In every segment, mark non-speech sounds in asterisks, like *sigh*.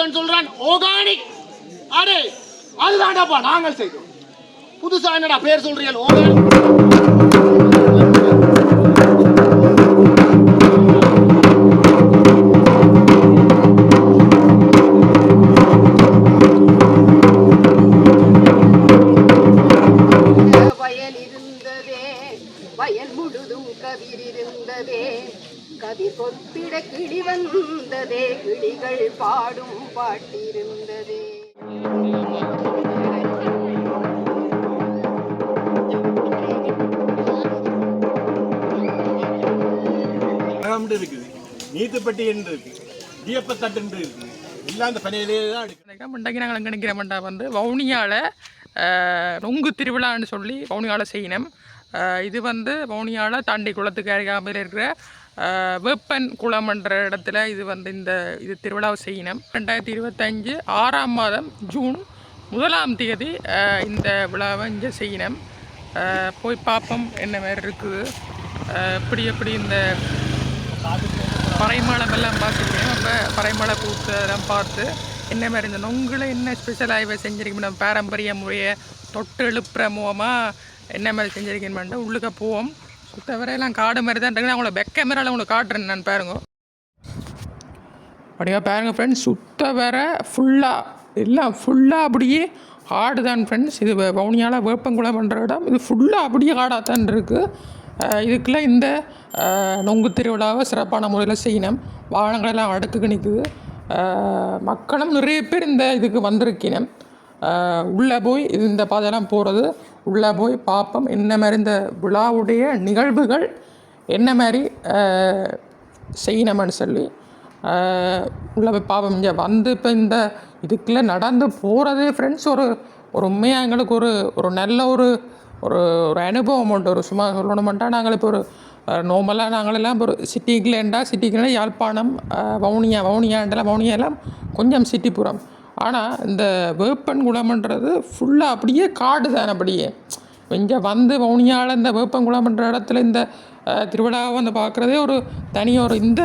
ஒருத்தன் சொல்றான் ஆர்கானிக் அடே அதுதான்டாப்பா நாங்கள் செய்தோம். புதுசா என்னடா பேர் சொல்றீங்க ஆர்கானிக் இருக்குது. நீத்துப்பட்டி என்று இருக்கு தீயப்பத்தட்டு என்று இருக்குது. எல்லாம் அந்த பனையிலே தான் நாங்கள் வந்து. வவுனியாவில் நொங்கு திருவிழான்னு சொல்லி வவுனியாவில் செய்யணும். இது வந்து வவுனியாவில் தாண்டி குளத்துக்கு அருகாமையில் இருக்கிற வேப்பன் குளம்ன்ற இடத்துல இது வந்து இந்த இது திருவிழாவை செய்யணும். ரெண்டாயிரத்தி இருபத்தஞ்சு ஆறாம் மாதம் ஜூன் முதலாம் தேதி இந்த விழாவை இங்கே செய்யணும். போய் பார்ப்போம் என்ன மாதிரி இருக்குது. இப்படி எப்படி இந்த பறைமளமெல்லாம் பார்த்துருக்கேன் அப்போ பறைமளை கூத்து பார்த்து என்ன மாதிரி இந்த நொங்குல என்ன ஸ்பெஷலாக இவ நம்ம பாரம்பரிய முறையை தொட்டு எழுப்புற மூலமாக என்ன மாதிரி செஞ்சிருக்கேன்னு உள்ளுக்க போவோம். குத்தவரையெல்லாம் காடு மாதிரி தான் இருக்கு நான் உங்களை பெக் கேமராவில் உங்களுக்கு காட்டுறேன் நான் பாருங்க. அப்படியா பாருங்க ஃப்ரெண்ட்ஸ் சுத்த வர ஃபுல்லாக எல்லாம் ஃபுல்லாக அப்படியே ஆடு தான் ஃப்ரெண்ட்ஸ் இது வ- வேப்பங்குளம் பண்ணுற இடம். இது ஃபுல்லாக அப்படியே ஆடாக தான் இருக்குது இதுக்குள்ளே இந்த நொங்கு திருவிழாவை சிறப்பான முறையில் செய்யணும். வாகனங்களெல்லாம் அடுக்குக்கு நிற்குது மக்களும் நிறைய பேர் இந்த இதுக்கு வந்திருக்கணும். உள்ளே போய் இது இந்த பாதையெல்லாம் போகிறது உள்ளே போய் பார்ப்போம் என்ன மாதிரி இந்த விழாவுடைய நிகழ்வுகள் என்ன மாதிரி செய்யணும்னு சொல்லி உள்ளே உள்ள போய் பார்ப்போம் இங்கே வந்து இப்போ இந்த இதுக்குள்ளே நடந்து போகிறதே ஃப்ரெண்ட்ஸ் ஒரு ஒரு உண்மையாக எங்களுக்கு ஒரு ஒரு நல்ல ஒரு ஒரு ஒரு அனுபவம் உண்டு. ஒரு சும்மா சொல்லணுமெண்டா நாங்கள் இப்போ ஒரு நார்மலாக நாங்களெல்லாம் ஒரு சிட்டிக்குள்ளேண்டா சிட்டிக்குள்ளே யாழ்ப்பாணம் வவுனியா வவுனியாண்டெல்லாம் வவுனியாலாம் கொஞ்சம் சிட்டிப்புறம் ஆனால் இந்த வேப்பன் குளம்ன்றது ஃபுல்லாக அப்படியே காடு தான் அப்படியே. இங்கே வந்து வவுனியாவில் இந்த வேப்பங்குளம்ன்ற இடத்துல இந்த திருவிழாவை வந்து பார்க்குறதே ஒரு தனி ஒரு இந்த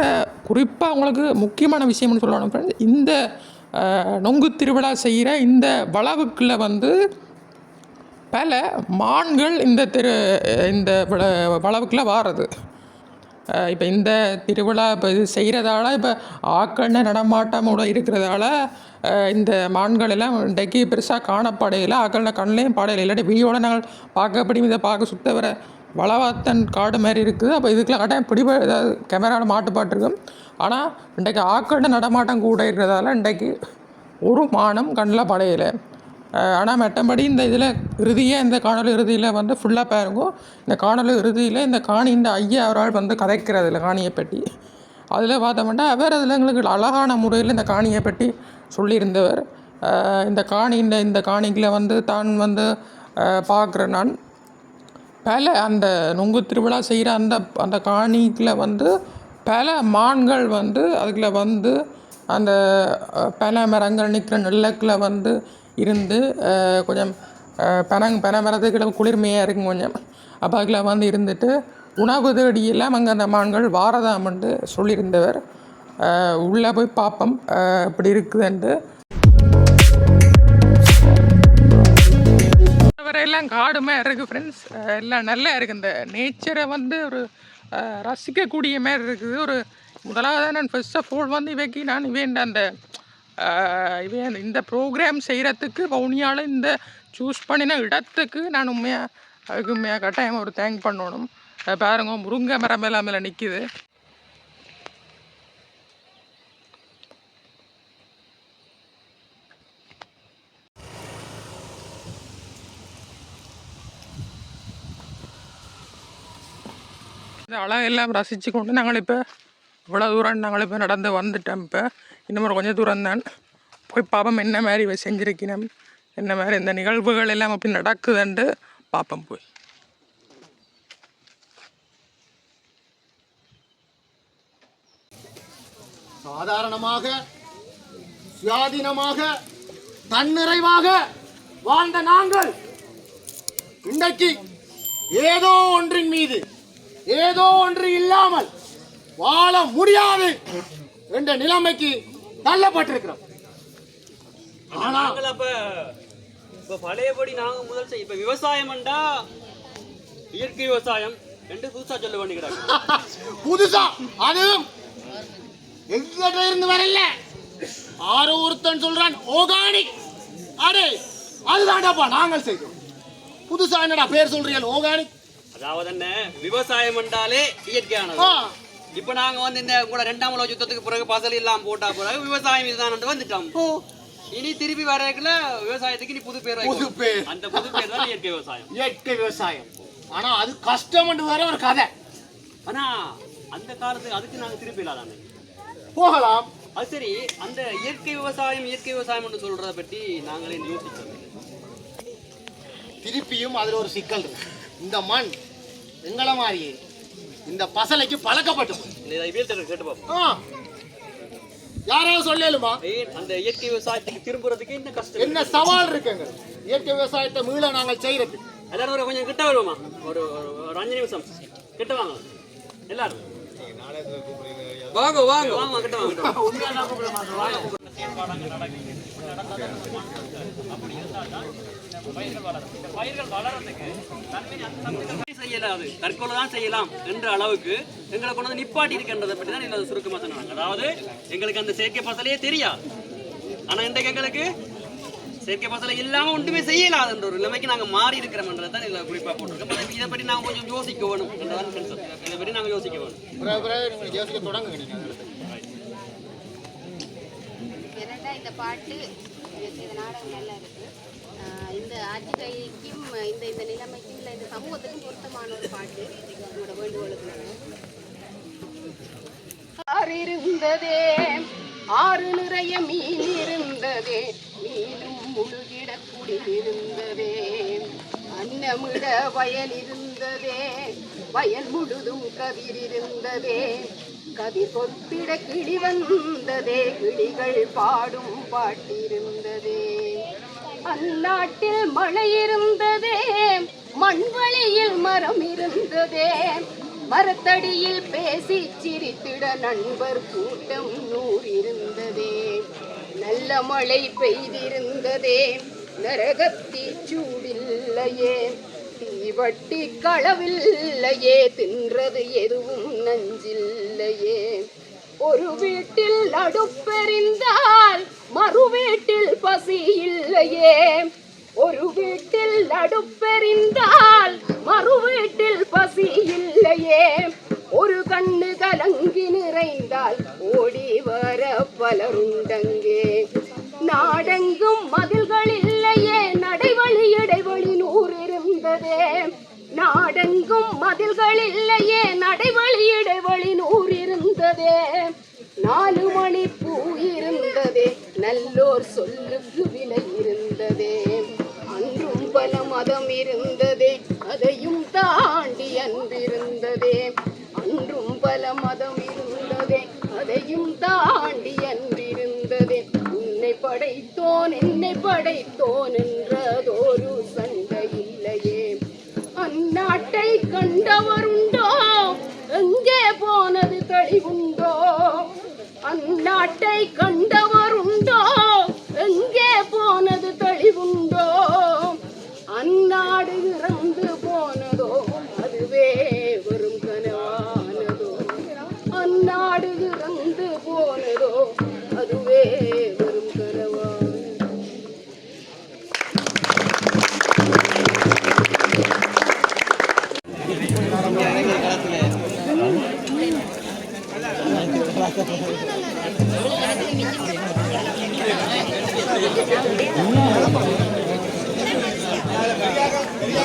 குறிப்பாக உங்களுக்கு முக்கியமான விஷயம்னு சொல்லணும் ஃப்ரெண்ட்ஸ் இந்த நொங்கு திருவிழா செய்கிற இந்த வளவுக்குள்ள வந்து பல மான்கள் இந்த திரு இந்த வளவுக்குள்ளே வளவுக்குள்ள வாரது. இப்போ இந்த திருவிழா இப்போ இது செய்கிறதால இப்போ ஆக்கண்ண நடமாட்டமோட இருக்கிறதால இந்த மான்கள் எல்லாம் இன்றைக்கு பெருசாக காணப்படையில். ஆக்களில் கண்ணிலையும் படையில. இல்லாட்டி வீடியோவில் நாங்கள் பார்க்கப்படியும் இதை பார்க்க சுத்த வர வளவாத்தன் காடு மாதிரி இருக்குது. அப்போ இதுக்கெல்லாம் கட்டாயம் பிடி ஏதாவது கேமராவில் மாட்டுப்பாட்டிருக்கும் ஆனால் இன்றைக்கு ஆக்கண்ண நடமாட்டம் கூட இருக்கிறதால இன்றைக்கு ஒரு மானம் கண்ணில் படையலை. ஆனால் மற்றபடி இந்த இதில் இறுதியாக இந்த காணொலி இறுதியில் வந்து ஃபுல்லாக பாருங்க. இந்த காணொலி இறுதியில் இந்த காணி இந்த ஐயா அவரால் வந்து கதைக்கிறதுல காணியை பற்றி அதில் பார்த்தோம்னா அவர் அதில் எங்களுக்கு அழகான முறையில் இந்த காணியை பற்றி சொல்லியிருந்தவர் இந்த காணி இந்த இந்த காணிகளை வந்து தான் வந்து பார்க்குற நான் பல அந்த நொங்கு திருவிழா செய்கிற அந்த அந்த காணிக்கில் வந்து பல மான்கள் வந்து அதுக்குள்ளே வந்து அந்த பல மரங்கள் நிற்கிற நெல்லக்கில் வந்து இருந்து கொஞ்சம் அஹ், பனங் பனை மரத்துக்கிட்ட குளிர்மையாக இருக்கும் கொஞ்சம். அப்போ அதில் வந்து இருந்துட்டு உணவு தேடியெல்லாம் அங்கே அந்த மான்கள் வாரதாமன்ட்டு சொல்லியிருந்தவர். உள்ளே போய் பார்ப்போம் இப்படி இருக்குதுன்ட்டு எல்லாம் காடுமே இருக்குது ஃப்ரெண்ட்ஸ் எல்லாம் நல்லா இருக்குது இந்த நேச்சரை வந்து ஒரு ரசிக்கக்கூடிய மாதிரி இருக்குது. ஒரு முதலாவது நான் ஃபர்ஸ்ட் ஆஃப் ஆல் வந்து இவைக்கு நான் இவேண்ட அந்த அஹ், இந்த ப்ரோக்ராம் செய்கிறதுக்கு வவுனியாவில் இந்த சூஸ் பண்ணின இடத்துக்கு நான் உண்மையாக அதுக்கு உண்மையாக கட்டாயம் ஒரு தேங்க் பண்ணணும். பாருங்க முருங்கை மரம் எல்லாம் மேலே நிற்கிது இந்த அழகெல்லாம் ரசித்து கொண்டு நாங்கள் இப்போ இவ்வளோ தூரம் நாங்கள் இப்போ நடந்து வந்துட்டோம் இப்போ. இன்னும் ஒரு கொஞ்சம் தூரம் தான் போய் பார்ப்போம் என்ன மாதிரி இவ செஞ்சுருக்கணும். என்ன மாதிரி இந்த நிகழ்வுகள் எல்லாம் அப்படி நடக்குதுன்ட்டு பார்ப்போம் போய். சாதாரணமாக சுயாதீனமாக தன்னிறைவாக வாழ்ந்த நாங்கள் இன்றைக்கு ஏதோ ஒன்றின் மீது ஏதோ ஒன்று இல்லாமல் வாழ முடியாது என்ற நிலைமைக்கு தள்ளப்பட்டிருக்கிறோம். நாங்கள் அப்ப இப்ப பழையபடி நாங்க முதல் செய்ய இப்ப விவசாயம்ண்டா இயற்கை விவசாயம் ரெண்டு புதுசா சொல்ல வேண்டிக்கிறாங்க *laughs* புதுசா அதுவும் எங்கிட்ட இருந்து வரல. ஆரோ ஒருத்தன் சொல்றான் ஆர்கானிக் அடே அதுதான்டாப்பா நாங்கள் செய்தோம். புதுசா என்னடா பேர் சொல்றீங்க ஆர்கானிக் அதாவது என்ன? விவசாயம் என்றாலே இயற்கையானது. இப்ப நாங்க வந்து இந்த கூட ரெண்டாம் உலக யுத்தத்துக்கு பிறகு பசல் எல்லாம் போட்டா பிறகு விவசாயம் இதுதான் வந்துட்டோம். இனி திருப்பி வரக்குள்ள விவசாயத்துக்கு இனி புது பேர். புது பேர். அந்த புது பேர் தான் இயற்கை விவசாயம். இயற்கை விவசாயம். ஆனா அது கஷ்டம் வேற ஒரு கதை. ஆனா அந்த காலத்துக்கு அதுக்கு நாங்க திருப்பி இல்லாதானே? போகலாம். அது சரி அந்த இயற்கை விவசாயம் இயற்கை விவசாயம் என்று சொல்றத பற்றி நாங்களே யோசிச்சோம் திருப்பியும் அதுல ஒரு சிக்கல் இருக்கு. இந்த மண் எங்களை மாதிரியே இந்த பசலைக்கு பழக்கப்பட்டு கேட்டு பார்ப்போம். யாராவது சொல்லலுமா? அந்த இயற்கை விவசாயத்துக்கு திரும்புறதுக்கு என்ன கஷ்டம்? என்ன சவால் இருக்குங்க? இயற்கை விவசாயத்தை மீள நாங்கள் செய்யறது எல்லாரும் ஒரு கொஞ்சம் கிட்ட வருவோமா? ஒரு ஒரு- அஞ்சு நிமிஷம். கிட்ட வாங்க. எல்லாரும். வாங்க வாங்க. வாங்க கிட்ட வாங்க. *laughs* வாங்க. பயிர்கள் வளர்றதுக்கு தன்மையை அந்த சத்துக்கள் செய்யலாது. தற்கொலை தான் செய்யலாம் என்ற அளவுக்கு எங்களை கொண்டு வந்து நிப்பாட்டி இருக்கின்றதை பற்றி தான் இதில் சுருக்கமாக சொன்னாங்க. அதாவது எங்களுக்கு அந்த செயற்கை பசலையே தெரியாது. ஆனா இன்றைக்கு எங்களுக்கு செயற்கை பசலை இல்லாம ஒன்றுமே செய்யலாதுன்ற ஒரு நிலைமைக்கு நாங்க மாறி இருக்கிறோம்ன்றதை தான் இதில் குறிப்பா போட்டிருக்கோம். இதை பற்றி நாங்க கொஞ்சம் யோசிக்க வேணும் என்றதான் concept. இதை பற்றி நாங்க யோசிக்க வேணும். நீங்கள் யோசிக்க இரண்டா இந்த பாட்டு இந்த நாடகம் நல்லா இருக்கு. ஆஹ் இந்த ஆட்சிக்கைக்கும் இந்த இந்த நிலைமைக்கும் இல்லை இந்த சமூகத்துக்கும் பொருத்தமான ஒரு பாட்டு உங்களோட வேண்டுகோளுக்கு ஆறு இருந்ததே ஆறு நிறைய மீன் இருந்ததே மீனும் முழுகிட குடி இருந்ததே அன்னமிட வயல் இருந்ததே வயல் முழுதும் கதிர் இருந்ததே கதிர் கொத்திட கிளி வந்ததே கிளிகள் பாடும் பாட்டிருந்ததே. அந்நாட்டில் மழை இருந்ததே மண்வழியில் மரம் இருந்ததே. மரத்தடியில் பேசி சிரித்திட நண்பர் கூட்டம் நூறு இருந்ததே. நல்ல மழை பெய்திருந்ததே நரகத்தி சூடில்லையே. தீவட்டி களவில்லையே தின்றது எதுவும் நஞ்சில்லையே. ஒரு வீட்டில் நடுப்பெறிந்தால் மறு வீட்டில் பசி இல்லையே. ஒரு வீட்டில் அடுப்பெறிந்தால் மறு வீட்டில் பசி இல்லையே. ஒரு கண்ணு கலங்கி நிறைந்தால் ஓடி வர பலருண்டங்கே. நாடெங்கும் மதில்கள் இல்லையே. நடைவழி இடைவழி நூறு இருந்ததே. நாடெங்கும் மதில்கள் இல்லையே. நடைவழி இடைவழி நூறு இருந்ததே. நாலு மணி நல்லோர் சொல்லுக்கு விலை இருந்ததே. அன்றும் பல மதம் இருந்ததே. அதையும் தாண்டி அன்பிருந்ததே அன்றும் பல மதம் இருந்ததே. அதையும் தாண்டி அன்பிருந்ததே உன்னை படைத்தோன் என்னை படைத்தோன் என்றதொரு சண்டை இல்லையே. அந்நாட்டை கண்டவருண்டோ எங்கே போனது தெளிவுண்டோ அந்நாட்டை கண்ட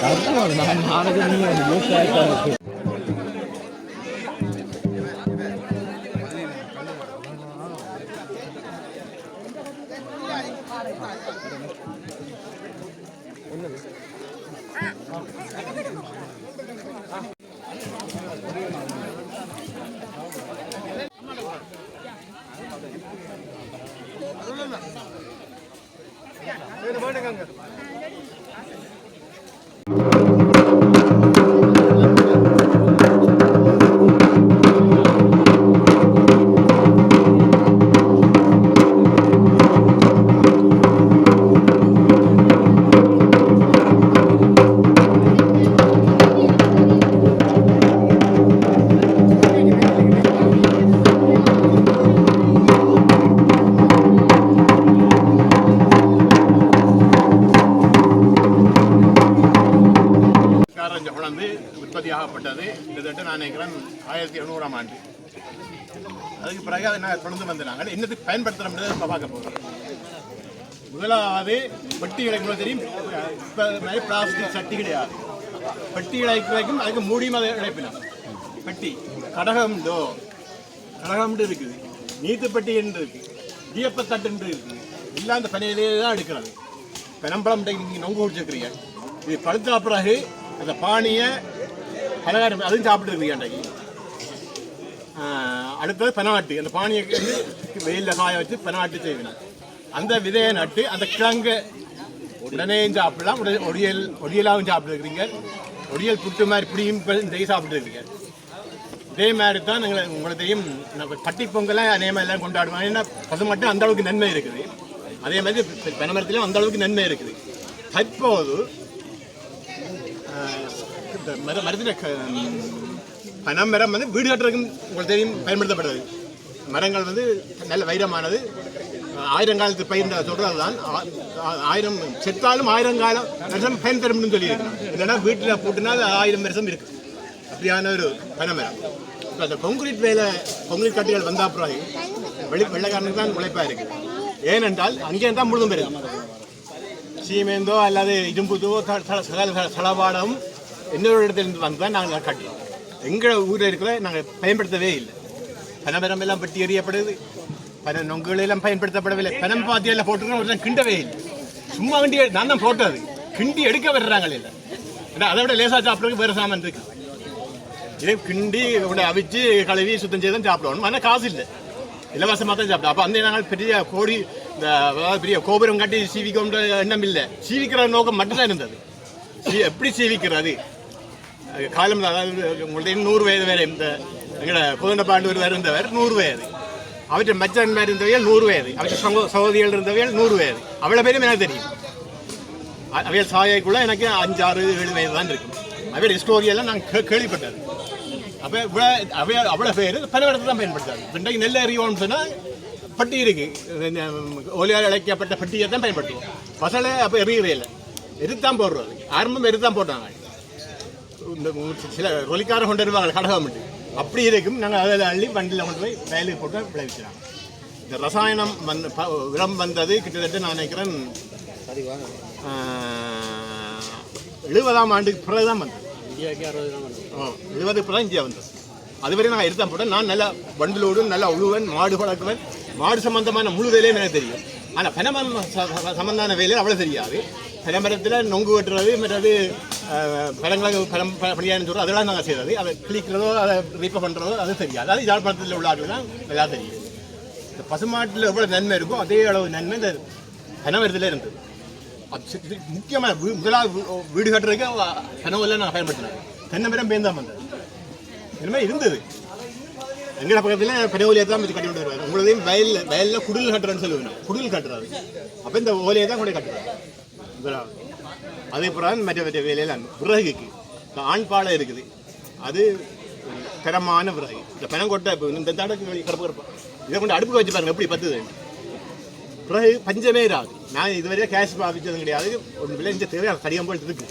அதுதான் நான் நாடகம் நீங்கள் யோசிச்சு 这他妈的干干什么 ஆகப்பட்டது கிட்டத்தட்ட நான் நினைக்கிறேன் ஆயிரத்தி எழுநூறாம் ஆண்டு. அதுக்கு பிறகு அதை நான் கொண்டு வந்து நாங்கள் என்னத்துக்கு பயன்படுத்துகிறோம்ன்றதை இப்போ பார்க்க போகிறோம் முதலாவது பெட்டி இழைக்குள்ள தெரியும். இப்போ பிளாஸ்டிக் சட்டி கிடையாது. பெட்டி வரைக்கும் அதுக்கு மூடியும் அதை இழைப்பினோம் பெட்டி கடகம் தோ கடகம்னு இருக்குது. நீத்து பெட்டி என்று இருக்கு என்று இருக்குது. எல்லாம் அந்த பனையிலே தான் எடுக்கிறது பெனம்பழம் நீங்கள் நொங்கு குடிச்சிருக்கிறீங்க. இது பழுத்த பிறகு அந்த பானியை பலகாரம் அதுவும் சாப்பிட்டுருக்கீங்க அன்றைக்கு அடுத்தது பெனாட்டு. அந்த பானியை வந்து வெயிலில் காய வச்சு பெனாட்டு செய்வேன். அந்த விதையை நட்டு அந்த கிழங்கு உடனேயும் சாப்பிடலாம். உடனே ஒடியல் ஒடியலாகவும் சாப்பிட்டுருக்கிறீங்க ஒடியல் புட்டு மாதிரி பிடியும் செய்ய சாப்பிட்டுருக்கீங்க இதே மாதிரி தான் நாங்கள் உங்களுக்கு தெரியும் நம்ம பொங்கலை அதே மாதிரி எல்லாம் கொண்டாடுவோம். ஏன்னா பசு மட்டும் அந்த அளவுக்கு நன்மை இருக்குது. அதே மாதிரி பெனமரத்துலேயும் அந்த அளவுக்கு நன்மை இருக்குது. தற்போது ஆஹ், இந்த மர மரத்தில் பனமரம் வந்து வீடு கட்டுறதுக்கும் உங்களுக்கு தெரியும் பயன்படுத்தப்படுது மரங்கள் வந்து நல்ல வைரமானது. ஆயிரம் காலத்து பயிர் சொல்றது தான் ஆயிரம் செத்தாலும் ஆயிரம் காலம் வருஷம் பயன் தரும்னு சொல்லியிருக்கணும் இல்லைன்னா வீட்டில் போட்டுனா அது ஆயிரம் வருஷம் இருக்கு. அப்படியான ஒரு பனமரம் இப்போ அந்த கொங்கிரீட் வேலை கொங்கிரீட் கட்டிகள் வந்த அப்புறம் வெளி வெள்ளைக்காரனுக்கு தான் உழைப்பாக இருக்குது ஏனென்றால் அங்கே தான் முழுதும் பெறுது சீமேந்தோ அல்லது இரும்புதோ சலவாடம் இன்னொரு இடத்திலிருந்து வந்து தான் நாங்கள் கட்டுறோம். எங்கள் ஊரில் இருக்கிற நாங்கள் பயன்படுத்தவே இல்லை. பனமரம் எல்லாம் பட்டி எறியப்படுது. பல நொங்குகளெல்லாம் பயன்படுத்தப்படவில்லை. பனம் பாத்தியெல்லாம் போட்டுக்கிறோம் ஒரு கிண்டவே இல்லை. சும்மா கிண்டி நான் தான் அது கிண்டி எடுக்க வர்றாங்களே இல்லை. அதை விட லேசாக சாப்பிட்றதுக்கு வேறு சாமான் இருக்கு. இதே கிண்டி உடனே அவிச்சு கழுவி சுத்தம் செய்து தான் சாப்பிடுவோம். ஆனால் காசு இல்லை. இலவசமாக தான் சாப்பிடும் அப்போ அந்த நாங்கள் பெரிய கோடி இந்த பெரிய கோபுரம் கட்டி சீவிக்கோன்ற எண்ணம் இல்லை. சீவிக்கிற நோக்கம் மட்டும்தான் இருந்தது. எப்படி சீவிக்கிறது? காலம் அதாவது உங்களுடைய நூறு வயது வேறு இந்த எங்களோட கோதண்ட பாண்டூர் இருந்தவர் நூறு வயது. அவற்றை மச்சன்மார் இருந்தவையல் நூறு வயது. அவற்றை சகோ சகோதரிகள் இருந்தவையல் நூறு வயது. அவ்வளோ பேரும் எனக்கு தெரியும். அவையல் சாயக்குள்ள எனக்கு ஆறு ஏழு வயது தான் இருக்கும். அவையல் ஹிஸ்டோரியெல்லாம் நான் கே கேள்விப்பட்டது. அப்போ இவ்வளோ அவைய அவ்வளோ பேர் பனவரத்தை தான் பயன்படுத்தாது இன்றைக்கு நெல் அறிவோம்னு சொன்னால் பட்டி இருக்குது ஒலியால் இழைக்கப்பட்ட பட்டியை தான் பயன்படுத்துவோம். பசலை அப்போ எறிகிறே இல்லை. எரித்தான் போடுறது. ஆரம்பம் எரித்தான் போட்டாங்க. இந்த சில ரொலிக்கார கொண்டு வருவாங்க கடகம் அப்படி இருக்கும். நாங்கள் அதில் அள்ளி வண்டியில் கொண்டு போய் வயலுக்கு போட்டு விளைவிக்கிறாங்க. இந்த ரசாயனம் வந்து ப- உரம் வந்தது கிட்டத்தட்ட நான் நினைக்கிறேன் எழுபதாம் ஆண்டுக்கு பிறகு தான் வந்தது. ஓ எழுபது பிறகு இந்தியா வந்தது. அதுவரை நான் எடுத்தான் போட்டேன் நான் நல்லா வண்டிலோடும் நல்லா உழுவன் மாடு வளர்க்குவேன் மாடு சம்பந்தமான முழு வேலையும் எனக்கு தெரியும். ஆனால் பனமரம் ச- சம்பந்தமான வேலையில் அவ்வளோ தெரியாது. பனமரத்தில் நொங்கு வெட்டுறது மற்றது பழங்களை பழம் பணியான்னு சொல்கிறது அதெல்லாம் நாங்கள் செய்கிறது அதை கிளிக்கிறதோ அதை ரீப்பை பண்ணுறதோ அது தெரியாது. அது யாழ்ப்பாணத்தில் உள்ள ஆட்கள் தான் எல்லாம் தெரியும். இந்த பசுமாட்டில் எவ்வளோ நன்மை இருக்கோ அதே அளவு நன்மை இந்த பனமரத்தில் இருந்தது. முக்கியமாக முதலாக வீ- முதலாவது வீடு கட்டுறதுக்கு கனவுல நான் பயன்படுத்தினேன். தென்னை மரம் பேந்தான் வந்தது. இருந்தது. எங்கட பக்கத்தில் பெரிய ஓலையை தான் வச்சு கட்டி கொண்டு வருவார் உங்களதையும் வயலில் வயலில் குடில் கட்டுறேன்னு சொல்லுவேன் குடில் கட்டுறாரு. அப்போ இந்த ஓலையை தான் கொண்டு கட்டுறாரு. அதே பிறகு மற்ற மற்ற வேலையெல்லாம் விறகுக்கு. ஆண் பாலை இருக்குது. அது தரமான விறகு. இந்த பனங்கொட்டை இப்போ இந்த தடக்கு கருப்பு கருப்பு இதை கொண்டு அடுப்புக்கு வச்சு பாருங்க எப்படி பத்துது? பிறகு பஞ்சமே இராது. நான் இதுவரையே கேஷ் பாவிச்சதும் கிடையாது. ஒன்று விளைஞ்ச தேவை கடிகம் போயிட்டு இருக்கு.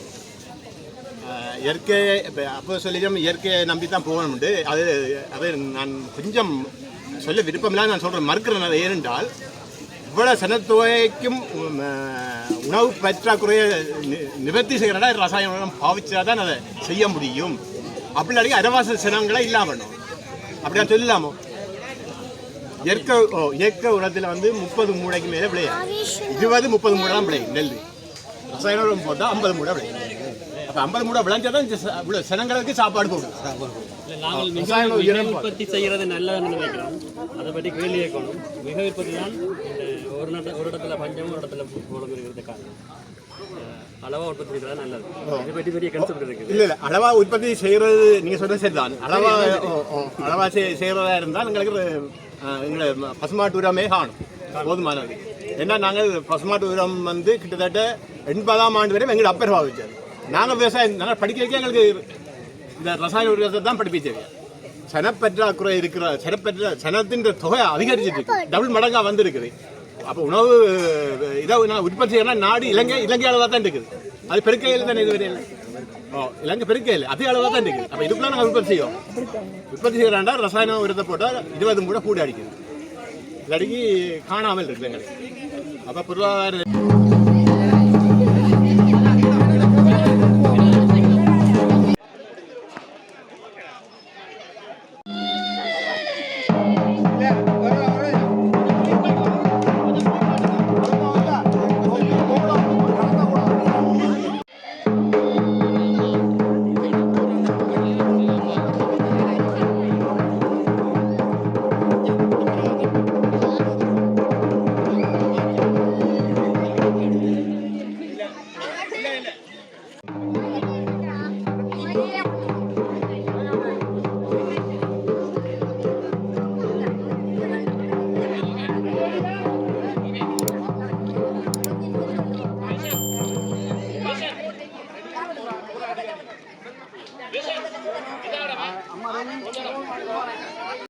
இயற்கையை இப்போ அப்போ சொல்லிடும் இயற்கையை நம்பி தான் போகணும்ண்டு அது அது நான் கொஞ்சம் சொல்ல விருப்பமில்லாத நான் சொல்கிறேன் மறுக்கிறேன் அதை ஏனென்றால் இவ்வளோ சனத்தொகைக்கும் உணவு பற்றாக்குறையை நி- நிவர்த்தி செய்கிறதா ரசாயன உரம் பாவிச்சா தான் அதை செய்ய முடியும். அப்படி அடிக்க அரவாச சினங்களை இல்லாமணும் அப்படியா சொல்லலாமோ? இயற்கை ஓ இயற்கை உரத்தில் வந்து முப்பது மூடைக்கு மேலே விளையாது. இருபது முப்பது மூடை தான் விளையும் நெல். ரசாயன உரம் போட்டால் ஐம்பது மூடை விளையும். அப்போ ஐம்பது மூடை விளைஞ்சா தான் சனங்களுக்கு சாப்பாடு போடும் நாங்கள் மிக உற்பத்தி செய்கிறது நல்லதுன்னு நினைக்கிறோம். அதை பற்றி கேள்வி கேட்கணும். மிக உற்பத்தி தான் ஒரு நட ஒரு இடத்துல பஞ்சம் ஒரு இடத்துல போலம் இருக்கிறது காரணம். அளவா உற்பத்தி செய்கிறது நல்லது. இதை பற்றி பெரிய கன்செப்ட் இருக்குது. இல்ல இல்ல அளவா உற்பத்தி செய்யறது நீங்க சொல்றது சரிதான். அளவா அளவா செய்- செய்யறதா இருந்தால் எங்களுக்கு எங்களை பசுமாட்டு உரமே காணும் போதுமானது. ஏன்னா நாங்கள் பசுமாட்டு உரம் வந்து கிட்டத்தட்ட எண்பதாம் ஆண்டு வரை எங்களை அப்பர் பாவிச்சார் நாங்கள் விவசாயம் நாங்கள் படிக்க வைக்க எங்களுக்கு இந்த ரசாயன உரத்தை தான் படிப்பிச்சது சனப்பற்றாக்குறை இருக்கிற சனப்பற்ற சனத்தின் தொகை அதிகரிச்சிட்டு இருக்கு. டபுள் மடங்கா வந்திருக்குது. அப்போ உணவு இதை நான் உற்பத்தி செய்யணும் நாடு இலங்கை இலங்கை அளவாக தான் இருக்குது. அது பெருக்கையில் தானே இதுவரை இல்லை. ஓ இலங்கை பெருக்கே இல்லை அதே அளவாக தான் இருக்குது. அப்போ இதுக்குள்ள நாங்கள் உற்பத்தி செய்வோம். உற்பத்தி செய்கிறாண்டா ரசாயன உரத்தை போட்டால் இருபது கூட கூட அடிக்குது. இல்லாட்டிக்கு காணாமல் இருக்குது எங்களுக்கு அப்போ பொருளாதார